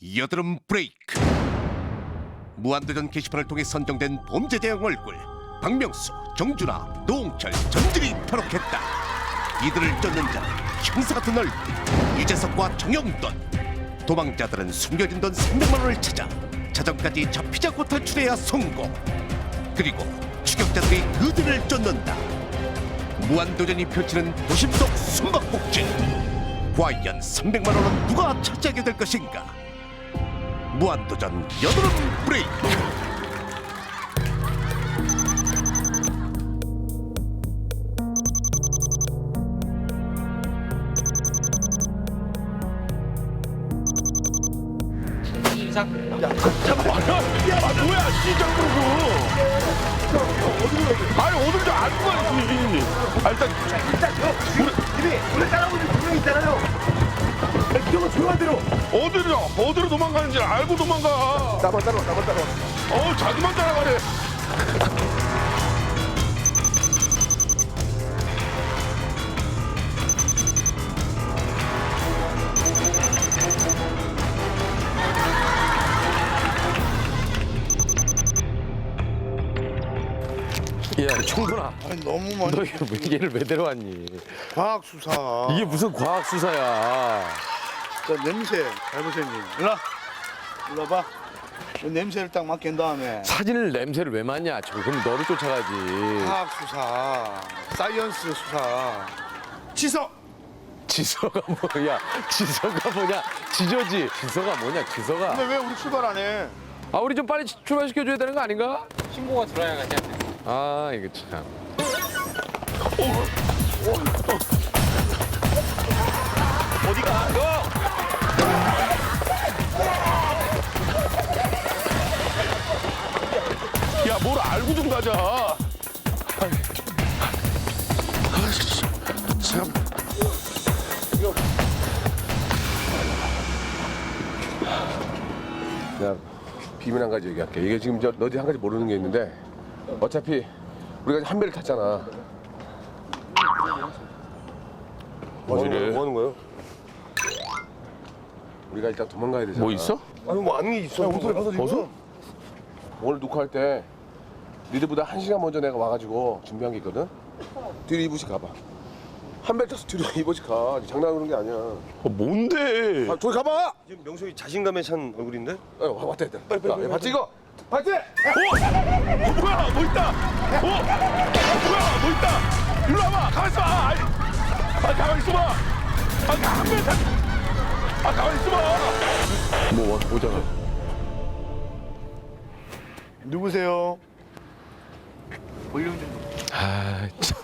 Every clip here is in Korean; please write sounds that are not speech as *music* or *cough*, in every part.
여드름 브레이크. 무한도전 게시판을 통해 선정된 범죄 대형 얼굴 박명수, 정준하, 노홍철, 전진이 탈옥했다. 이들을 쫓는 자는 형사 같은 얼굴 유재석과 정영돈. 도망자들은 숨겨진 돈 300만 원을 찾아 자정까지 잡히지 않고 탈출해야 성공. 그리고 추격자들이 그들을 쫓는다. 무한도전이 펼치는 도심 속 숨바꼭질. 과연 300만 원은 누가 차지하게 될 것인가 무한도전 여드름 브레이크 야, 뭐야, 시작 그러고. 아니, 오늘도 안 가야지. 아, 일단, 우리 따라오는 분명히 있잖아요. 기억은 조용한 대로. 어디로, 어디로 도망가는지 알고 도망가. 나만 따라와, 나만 따라와. 어우, 자기만 따라가네. 야 청근아 아니, 너무 많이. 너 이거 왜 얘를 왜 데려왔니 과학 수사. 이게 무슨 과학 수사야 저 냄새 잘 보세요, 님. 일로 와. 일로 와봐. 이 냄새를 딱 맡긴 다음에 사진을 냄새를 왜 맡냐 저 그럼 너를 쫓아가지 과학 수사, 사이언스 수사. 치서. 지서가 뭐야 지서가 뭐냐 지저지 지서가 뭐냐 지서가 근데 왜 우리 출발 안 해? 아 우리 좀 빨리 출발시켜 줘야 되는 거 아닌가? 신고가 들어야겠냐 아 이거 참 야, 뭘 알고 좀 가자. 내가 비밀 한 가지 얘기할게. 이게 지금 저 너희 한 가지 모르는 게 있는데 어차피 우리가 한 배를 탔잖아. 뭐? 뭐 하는 거예요? 우리가 일단 도망가야 되잖아. 뭐 있어? 아니 뭐 아는 게 있어. 옷을 벗어 벗어? 오늘 녹화할 때 니들보다 한 시간 먼저 내가 와가지고 준비한 게 있거든. 뒤로 이부씩 가봐. 한배 타서 뒤로 *laughs* 이부씩 가. 장난하는 게 아니야. 어, 뭔데? 아, 저기 가봐. 지금 명석이 자신감에 찬 얼굴인데? 어, 와, 왔다 왔다. 빨리 빨리. 야, 봤지 이거? 봤지? 어? 어, 뭐야, 뭐 있다. 어? 어, 뭐야, 뭐 있다. 일로 와봐. 가만 있어 봐. 아이, 아, 가만 있어 봐. 아, 가만 있어. 아, 가만 있어 봐. 뭐 와, 보잖아 누구세요? 아 참.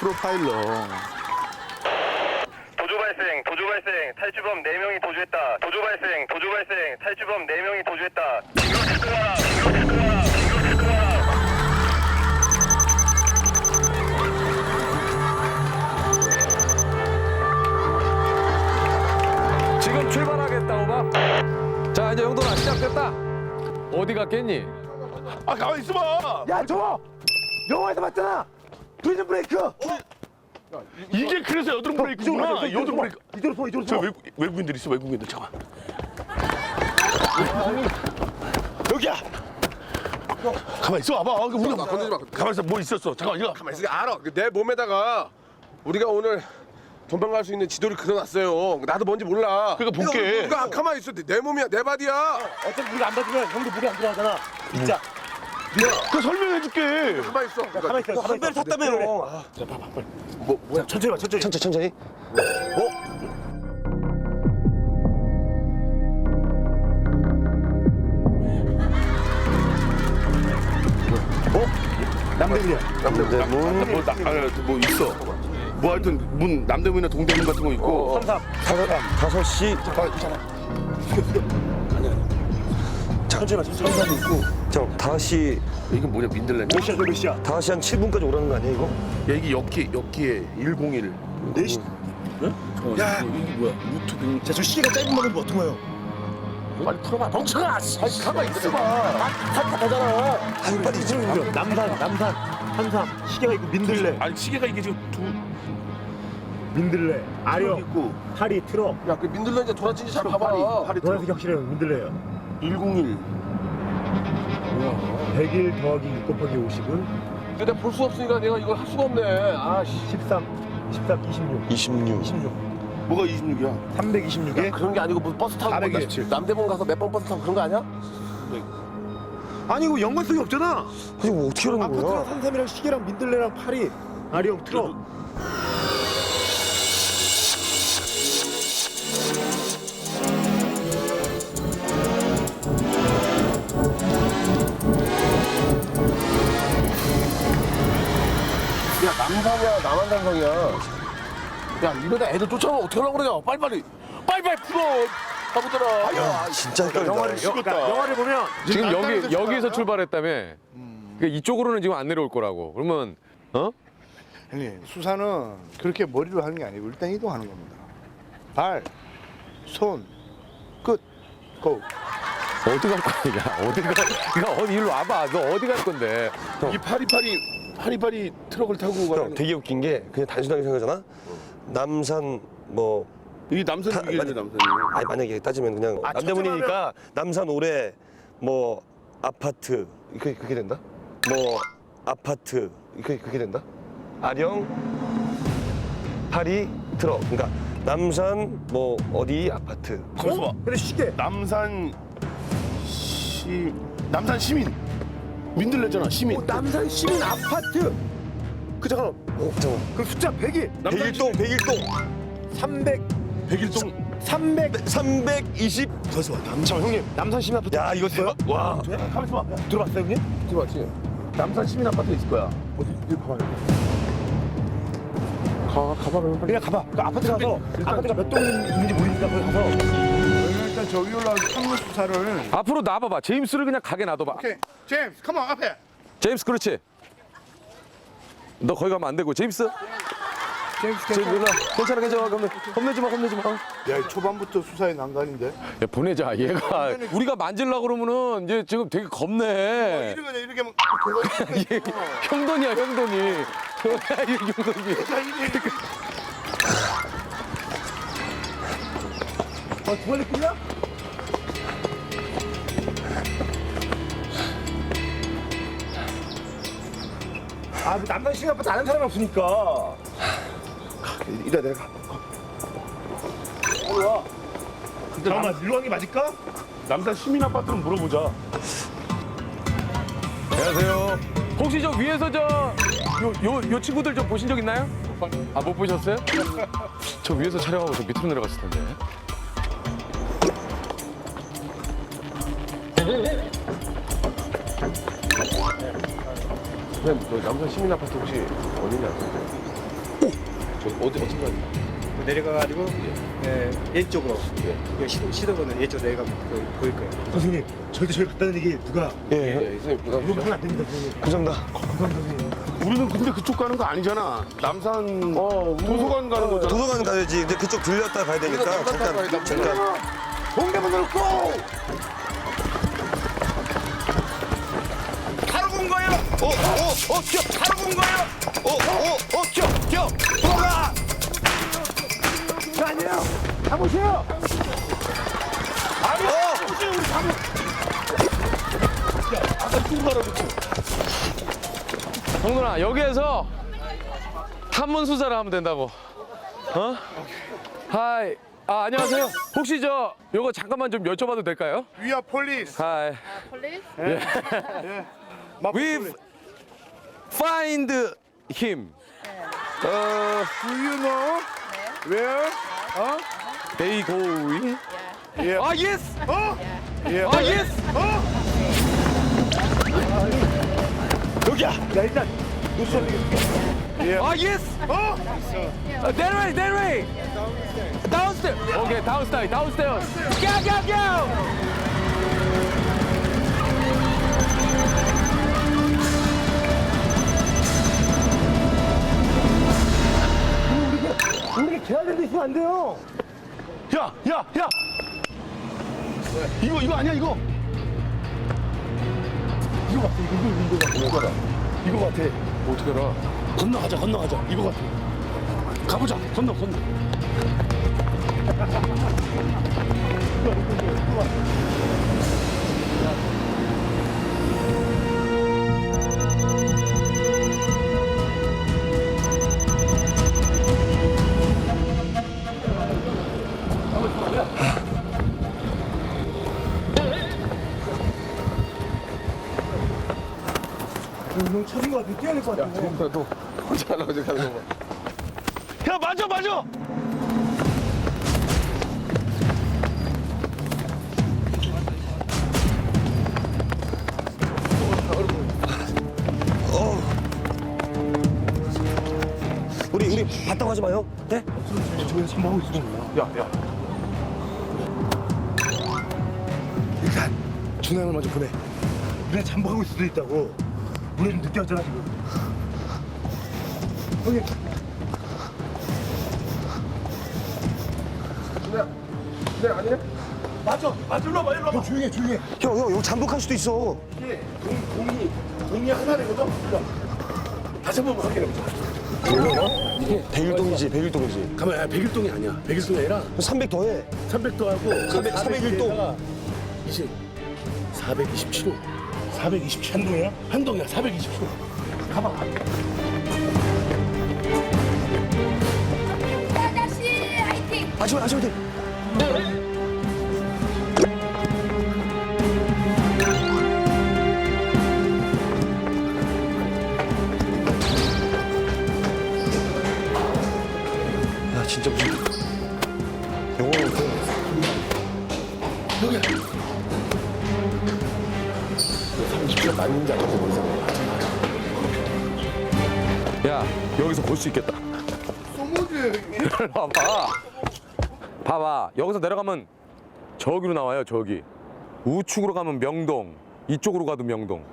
프로파일러. 도주 발생, 도주 발생, 탈주범 4명이 도주했다. 도주 발생, 도주 발생, 탈주범 4명이 도주했다. 지금 출발하겠다 오바 자 이제 영돈아 시작됐다 어디 갔겠니? 아, 가만 있어봐. 야, 저거! 영화에서 봤잖아! 프리즌 브레이크! 이게 그래서 여드름 브레이크구나. 여드름 브레이크. 이대로 서, 이대로 저 서. 외국, 외국인들 있어, 외국인들. 잠깐. 여기야. 가만 있어, 와봐. 아, 우리가 마, 건드리지 마. 가만 있어, 뭐 있었어. 잠깐, 이거. 가만 있어. 알아. 내 몸에다가 우리가 오늘 도망갈 수 있는 지도를 그려놨어요. 나도 뭔지 몰라. 그러니까 볼게. 이거 가만히 있어. 내 몸이야, 내 바디야. 어차피 우리가 안 봐주면 형도 물이 안 들어가잖아. 진짜. 그 설명해 줄게. 가만히 있어. 가만히 있어. 한 배를 탔다며. 뭐 뭐야? 천천히 봐, 천천히. 천천히, 천천히. 어? 어? 남대문이야. 남대문 뭐, 나, 아, 뭐 있어. 뭐 하여튼 문 남대문이나 동대문 같은 거 있고. 삼삼. 다섯 시 *laughs* 천천히 봐, 천천히. 삼삼도 있고. 저 다시 이게 뭐냐 민들레. 몇 시야, 몇 시야? 다시 한 7분까지 오라는 거 아니야 이거? 야 이게 역기 역기에 101. 네 시. 야, 이게 뭐야? 루트 자, 저 시계가 짧은 거면 어떤 거예요? 빨리 풀어봐. 멍청아. 아니, 가만 있어봐. 핫핫하잖아. 아유, 빨리 좀. 남산, 남산, 한삼. 시계가 있고 민들레. 아니 시계가 이게 지금 두. 민들레, 아령, 있고 파리, 트럭, 야, 그 민들레 이제 돌아치기 잘 봐봐. 파리 노란색 혁실은 민들레예요. 101 100일 더하기 6 곱하기 50은 근데 볼수 없으니까 내가 이걸 할 수가 없네. 아, 씨. 13, 13, 26, 26. 26, 뭐가 26이야? 326에 그런 게 아니고 무슨 버스 타고 427. 남대문 가서 몇 번 버스 타고 그런 거 아니야? 아니 이거 연관성이 없잖아. 아니 뭐 어떻게 하는 아파트랑 거야? 산삼이랑 시계랑 민들레랑 파리, 아령, 트럭. 야, 남산이야, 남한산성이야. 야, 이러다 애들 쫓아오면 어떻게 하려고 그러냐? 빨리빨리. 빨리빨리 풀어. 바보들아. 야, 진짜. 영화를 그러니까 영화를 보면 지금 여기 여기서? 출발했다며. 그러니까 이쪽으로는 지금 안 내려올 거라고. 그러면 어? 아니 수사는 그렇게 머리로 하는 게 아니고 일단 이동하는 겁니다. 발, 손, 끝, 고. 어디 갈 거야? 야, 어디 가? 야, 어디 일로 와봐. 너 어디 갈 건데? 이 파리파리, 파리파리 트럭을 타고 형 가는. 되게 웃긴 게 그냥 단순하게 생각하잖아. 남산 뭐이 남산 타- 이게 맞아. 남산. 아니 만약에 따지면 그냥 아, 남대문이니까 남산 올해 뭐 아파트 그게 그게 된다? 뭐 아파트 그게 그게 된다? 아령 파리 트럭 그러니까 남산 뭐 어디 아파트 거기서 봐. 근데 시계 남산 시 남산 시민 민들레잖아 시민. 남산 시민 아파트. 그 잠깐 어 잠깐만. 그 숫자 100일 백일동 백일동. 300 백일동. 300 320 벌써 와 남산. 형님. 남산 시민 아파트. 야 이거 대박 와. 가만 있어 봐. 들어봤어요 형님? 맞지? 남산 시민 아파트 있을 거야. 가, 가봐, 그럼 빨리. 그냥 가봐. 그 아파트 가서 아파트가 몇동 있는지 모르니까 거기 가서 일단 저기 올라가서 창문 수사를. 앞으로 놔봐봐. 제임스를 그냥 가게 놔둬봐. 오케이, 제임스, 컴온 앞에. 제임스 그렇지. 너 거기 가면 안 되고 제임스. 제임스 제임스 일로 와. 괜찮아 괜찮아. 겁내 겁내지 마 겁내지 마. 야, 이 초반부터 수사의 난관인데. 야, 보내자. 얘가 우리가 만질라 그러면은 이제 지금 되게 겁내. 이렇게 그냥 이렇게 하면 *laughs* 얘 형돈이야 형돈이. *laughs* 이 형돈이. 어 두발 느낌이야? 아, 그 남산 시민 아파트 아는 사람이 없으니까. 이따 내가 가. 잠깐만, 일로 가는 게 맞을까? 남산 시민 아파트는 물어보자. 안녕하세요. 혹시 저 위에서 저 요 요 요 친구들 좀 보신 적 있나요? 아 못 보셨어요? *laughs* 저 위에서 촬영하고 저 밑으로 내려갔을 텐데. 그냥 너 남산 시민 아파트 혹시 어디냐? 오! 저 어디 어디 가니? 내려가가지고 예, A쪽으로 예. 시도, 시도보는 A쪽으로 내려가면 그, 보일 거예요. 선생님, 절대 저희 갔다는 얘기 누가 예 예, 선생님 부담 이거 하면 안 됩니다, 선생님. 감사합니다 우리는 근데 그쪽 가는 거 아니잖아. 남산 도서관 가는 거잖아. 도서관 가야지 근데 그쪽 들렸다 가야 되니까 잠깐 잠깐 동대문으로 고! 본 거예요 어어어 뛰어 바로 본 거예요 어어어 뛰어 뛰어 돌아가 아니에요. 가보세요. 형돈아 여기에서 탐문 수사를 하면 된다고. 어? 하이. 아 안녕하세요. 혹시 저 요거 잠깐만 좀 여쭤봐도 될까요? *laughs* We are police. 하이. We find him. 어, Do you know where? 어? they going. Yeah. 아 yes. 어? Yeah. 아 yes. 여기야. 야, 일단 Yeah. 아 yes. 어? Uh, that way, that way. Downstairs. Okay, downstairs, downstairs. Go, go, go. 우리 계약된 데 있으면 안 돼요. 야, 야, 야. 이거 이거 아니야 이거. 이거 같아. 이거 이거 이거 같아. 이거 같아. 어떻게 알아? 건너가자, 건너가자. 이거 같아. 가보자. 건너 건너. 같아. 뛰어야 될 것 같아. 너 혼자 하려고 저기 하는 거 봐. 야 맞아 맞아. 우리 우리 봤다고 하지 마요. 네? 저기서 참고하고 있어. 야 야. 일단 준호 형을 먼저 보내. 우리가 잠복하고 있을 수도 있다고. 우리 좀 늦게 왔잖아 지금. 형님. 네 아니야? 맞아. 맞아. 일로 와봐. 일로 와봐. 조용히 해. 조용히 해. 형, 형, 여기 잠복할 수도 있어. 이게 동, 동이 동이 하나 되거든. 일로 와. 다시 한 번 확인해보자. 백일동이지, 백일동이지. 가만 야 백일동이 아니야. 백일동이 아니라 300 더해. 300도 하고 300, 401동. 20, 427호. 427 한동이야? 한동이야. 427호. 가봐. 아저씨 화이팅! 아시면 아시면 돼. 야 진짜 무슨 야 여기서 볼 수 있겠다. 봐봐. *laughs* 봐봐. 여기서 내려가면 저기로 나와요. 저기. 우측으로 가면 명동. 이쪽으로 가도 명동.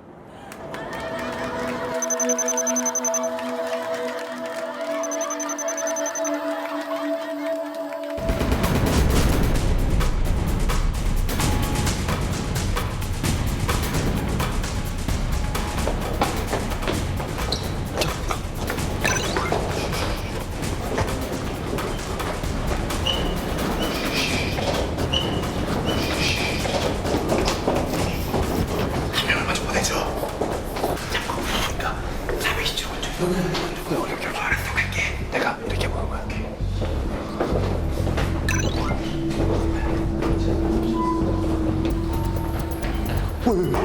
빈집이야,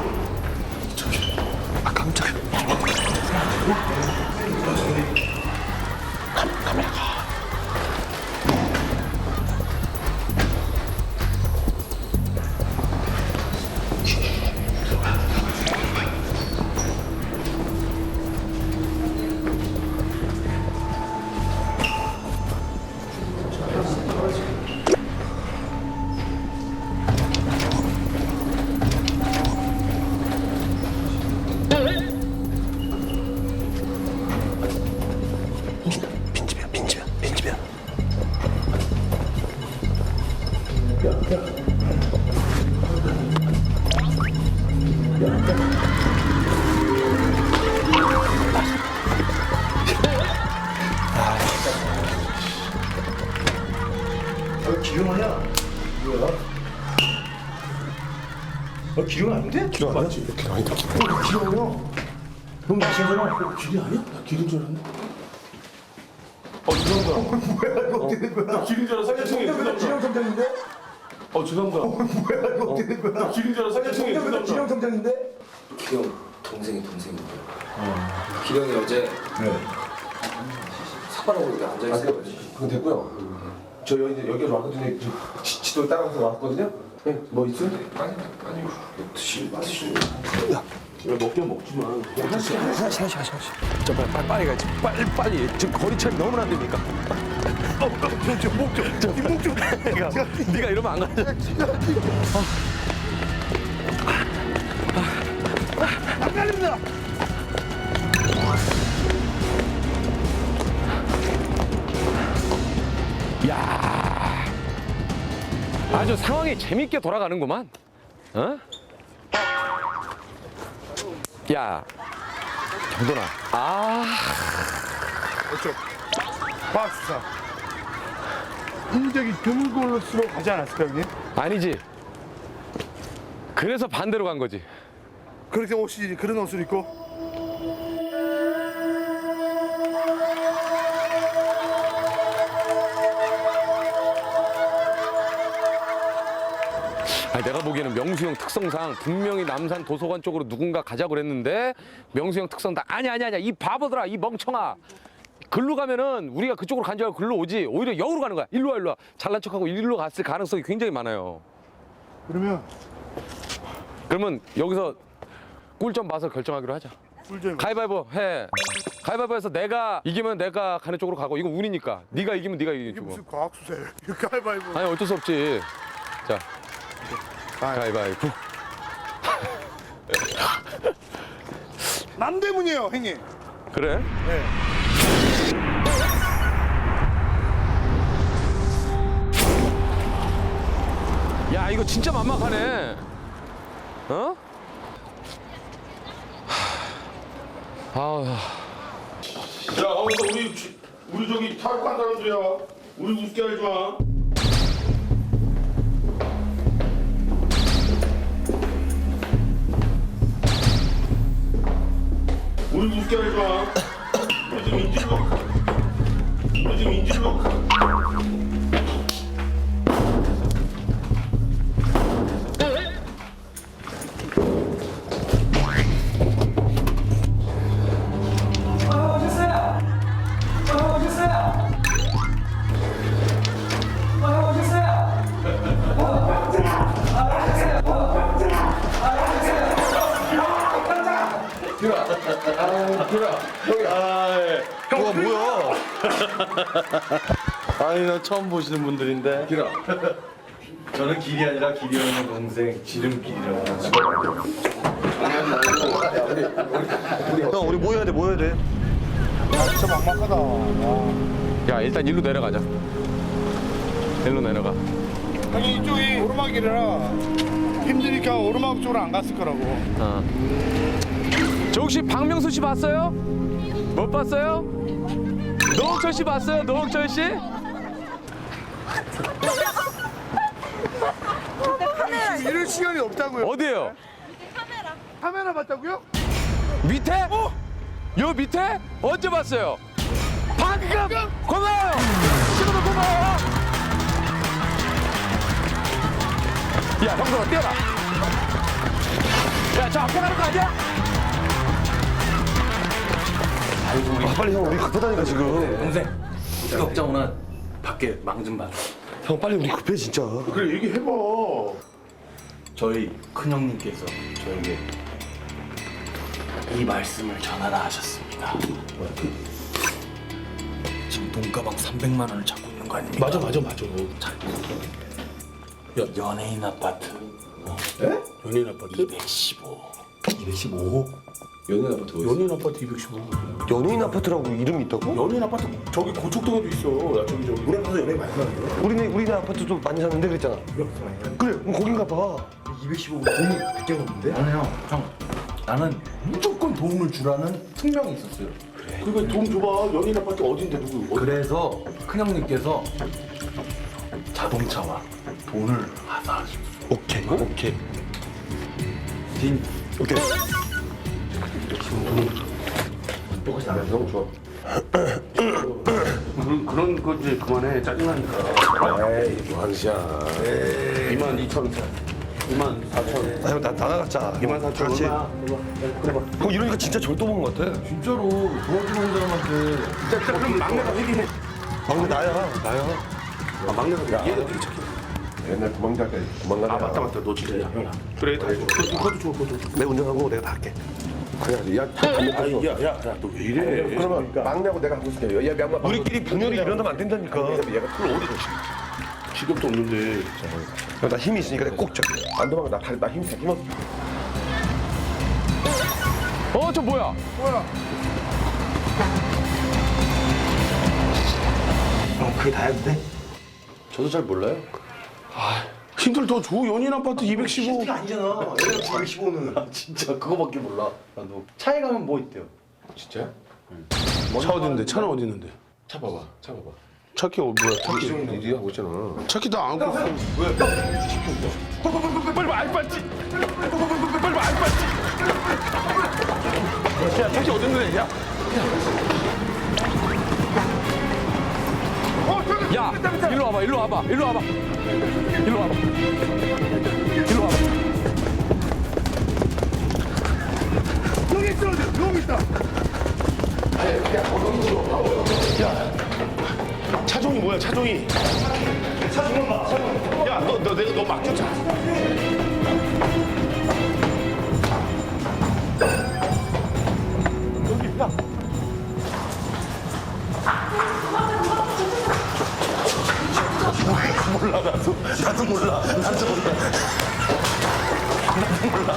어, 기름 아니야? 뭐야? 어, 기름 아닌데? 기름 아니야? 맞지? 기름 아니다. 어, 기름 아니야? 넌 마시잖아. 어, 기름 아니야? 나 기름 줄 알았네. 어 죄송합니다. *laughs* 뭐야, 이거 어떻게 된 거야? 기름 줄 살려청이 기름. 성장인데? 어 죄송합니다. 뭐야, 이거 어떻게 된 거야? 기름 줄 알아 살려청이 기름 죄송합니다. 성장인데? 기령 동생이 동생인데 기령이 어제 사과라고 여기 앉아 있어요. 그건 됐고요. 저 여기 여기 왔거든요. 저 지- 지도 따라가서 왔거든요. 네, 뭐 있어요? 아니 아니 드시 드시. 먹긴 먹지만. 하나씩, 하나씩, 하나씩, 하나씩. 저 빨리 빨리, 빨리 가야지. 빨리 빨리. 지금 거리 차이 너무 안 됩니까? 저목 좀, 이목 좀. 네가 네가 이러면 안 가. 안 갈립니다. 야. 아주 상황이 재밌게 돌아가는구만. 어? 야. 정돈아. 아. 과학수사. 인적이 드문 걸로수로 가지 않았을까 형님? 아니지. 그래서 반대로 간 거지. 그렇게 옷이 그런 옷을 입고 아니, 내가 보기에는 명수 형 특성상 분명히 남산 도서관 쪽으로 누군가 가자고 그랬는데 명수 형 특성상 아니 아니 아니야 이 바보들아 이 멍청아 글로 가면은 우리가 그쪽으로 간 줄 알고 글로 오지 오히려 역으로 가는 거야. 일로 와 일로 와. 잘난 척하고 일로 갔을 가능성이 굉장히 많아요. 그러면 그러면 여기서 꿀점 봐서 결정하기로 하자. 꿀점 가위바위보 해. 가위바위보해서 내가 이기면 내가 가는 쪽으로 가고 이거 운이니까. 네가 이기면 네가 이기는 이게 쪽으로. 무슨 과학 수사예요? *laughs* 이거 가위바위보. 아니 어쩔 수 없지. 자 가위바위보. 남대문이에요 형님. 그래? 네. 야 이거 진짜 만막하네 어? 아우 야, 거기서 우리 주- 우리 저기 타격한 사람들이야. 우리 웃게 하지 마. 우리 웃게 하지 마. 우리 지금 인질로. 우리 지금 인질로. *laughs* 아니 나 처음 보시는 분들인데. 기라. 저는 길이 아니라 길이 형의 동생 지름길이라고 형 우리 모여야 돼 모여야 돼. 진짜 막막하다. 야 일단 일로 내려가자 일로 내려가 형님 이쪽이 오르막이라 힘드니까 오르막 쪽으로 안 갔을 거라고. 어. 저 혹시 박명수 씨 봤어요? 못 봤어요? 노홍철 씨 봤어요? 노홍철 씨? 이럴 시간이 없다고요. 어디에요? 카메라 봤다고요? 밑에? 요 밑에? 언제 봤어요? 방금! 고마워요! 지금도 고마워요! 야, 형들아, 뛰어라! 야, 저 앞에 가는 거 아니야? 아 빨리 형 우리 급하다니까 지금. 동생 걱정은 밖에 망 좀 봐. 형 빨리 우리 급해 진짜. 그래 얘기해봐. 저희 큰 형님께서 저에게 이 말씀을 전하라 하셨습니다. 지금 돈가방 300만 원을 찾고 있는 거 아닙니까? 맞아 맞아 맞아. 야, 연예인 아파트 연예인 아파트? 215. 215. 연예인 아파트 어디 있어? 연예인 아파트 215. 연예인 아파트라고 이름이 있다고? 연예인 아파트 저기 고척동에도 있어. 나 저기 저기. 우리 아파트 연예인 많이 사는데. 우리네 우리네 아파트도 많이 사는데 그랬잖아. 그래 그럼 거긴가 봐. 215 돈이 100개 넘는데? 아니 형, 형 나는 무조건 도움을 주라는 특명이 있었어요. 그러니까 돈 줘봐. 연예인 아파트 어딘데 누구? 어디? 그래서 큰 형님께서 자동차와 돈을 하사하셨어요. 오케이 오케이 딘 오케이. 해. 너무 좋아. 그런 그런 거 이제 그만해. 짜증나니까. 에이 짓이야. 2만 2천 원. 2만 4천 원. 아형나다 나갔자. 2만 4천 같이. 얼마? 그래 봐. 형 이러니까 진짜 절도 본 것 같아. 진짜로 도와주는 사람한테 자, 자, 그럼 막내가 회기해. 막내 나야 나야. 아, 막내가 얘가 되게 착해. 옛날 도망갈 때 도망가냐. 아 맞다 맞다. 너 진짜 형. 그래 다 해줘. 그것도 줘. 그것도 줘. 내가 운전하고 내가 다 할게. 그래 야. 아니 야야야너 왜 이래? 그러면 막내하고 내가 하고 있을게. 야, 야, 야, 우리끼리 분열이 일어나면 안 된다니까. 얘가 풀 어디 줘? 직업도 없는데. 형, 나 힘이 있으니까 내가 꼭 잡게. 안 도망가. 나 다리 나 힘, 힘 없어. 어, 저 뭐야? 형 그게 다였는데? 저도 잘 몰라요. 힘들 더 줘. 연예인 아파트 215. 아니잖아. 215는 진짜 그거밖에 몰라. 나도 차에 가면 뭐 있대요? 진짜? 차 어디 있는데? 차는 어디 있는데? 차 봐봐, 차 봐봐. 차키 어, 뭐야? 차키 이 하고 있잖아. 차키 다 안고 있어. 빨리 와, 알바지. 빨리 와, 알바지. 야, 택시 어디 있는데? 야, 야, 일로 와봐, 일로 와봐, 일로 와봐, 일로 와봐, 일로 와봐. 여기 있어 여기 있다. 차종이 뭐야 차종이? 차종만 봐 차종 야 너 너 내가 너 맡겼잖아 나도 몰라. 나도 몰라. 나도 몰라.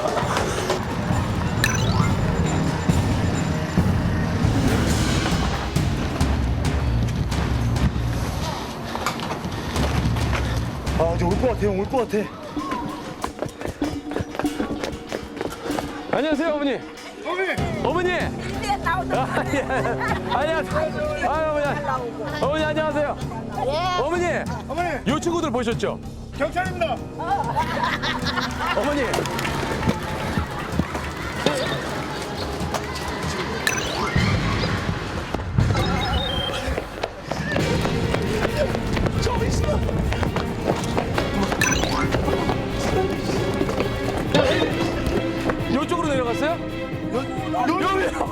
아 이제 올 것 같아 형. 올 것 같아. 안녕하세요, 어머니. 어머니. 어머니. 네, 나오자. 아, 예. 안녕하세요. 아, 어머니. 어머니 안녕하세요. 어머니. 어머니 요 친구들 보셨죠? 경찰입니다 어머니.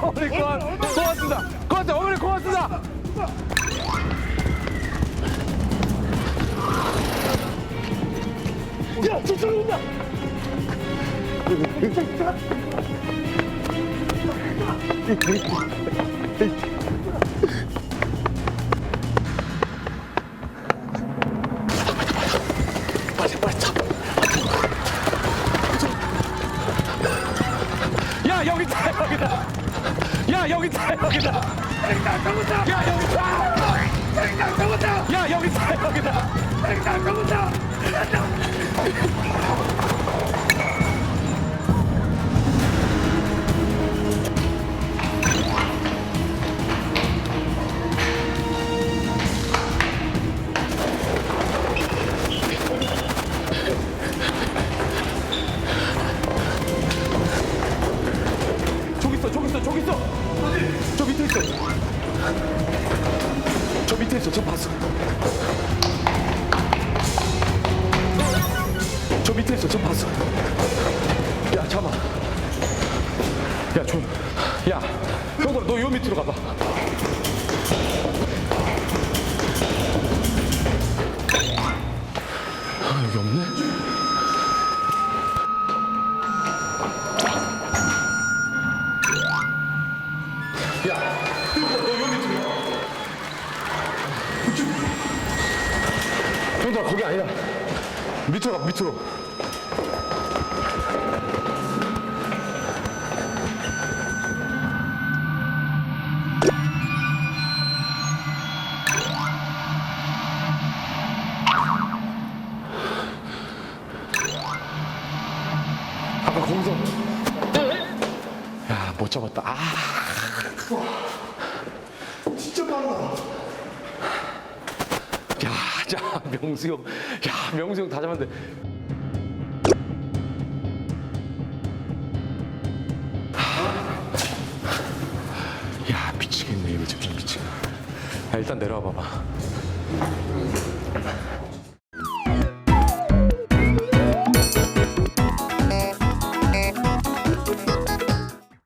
어머니 고맙, 고맙습니다. 고맙습니다. 어머니 고맙습니다. 야 저쪽으로 온다 저기 있어. 어디? 저 밑에 있어. 저 밑에 있어 저 봤어. 저 밑에 있어 저 봤어. 야 잠깐. 야 좀. 야 형들 너요 밑으로 가봐. 밑으로. 아까 거기서 야 못 잡았다. 아. 명수 형. 야, 명수 형 다 잡았는데. 내려와 봐봐.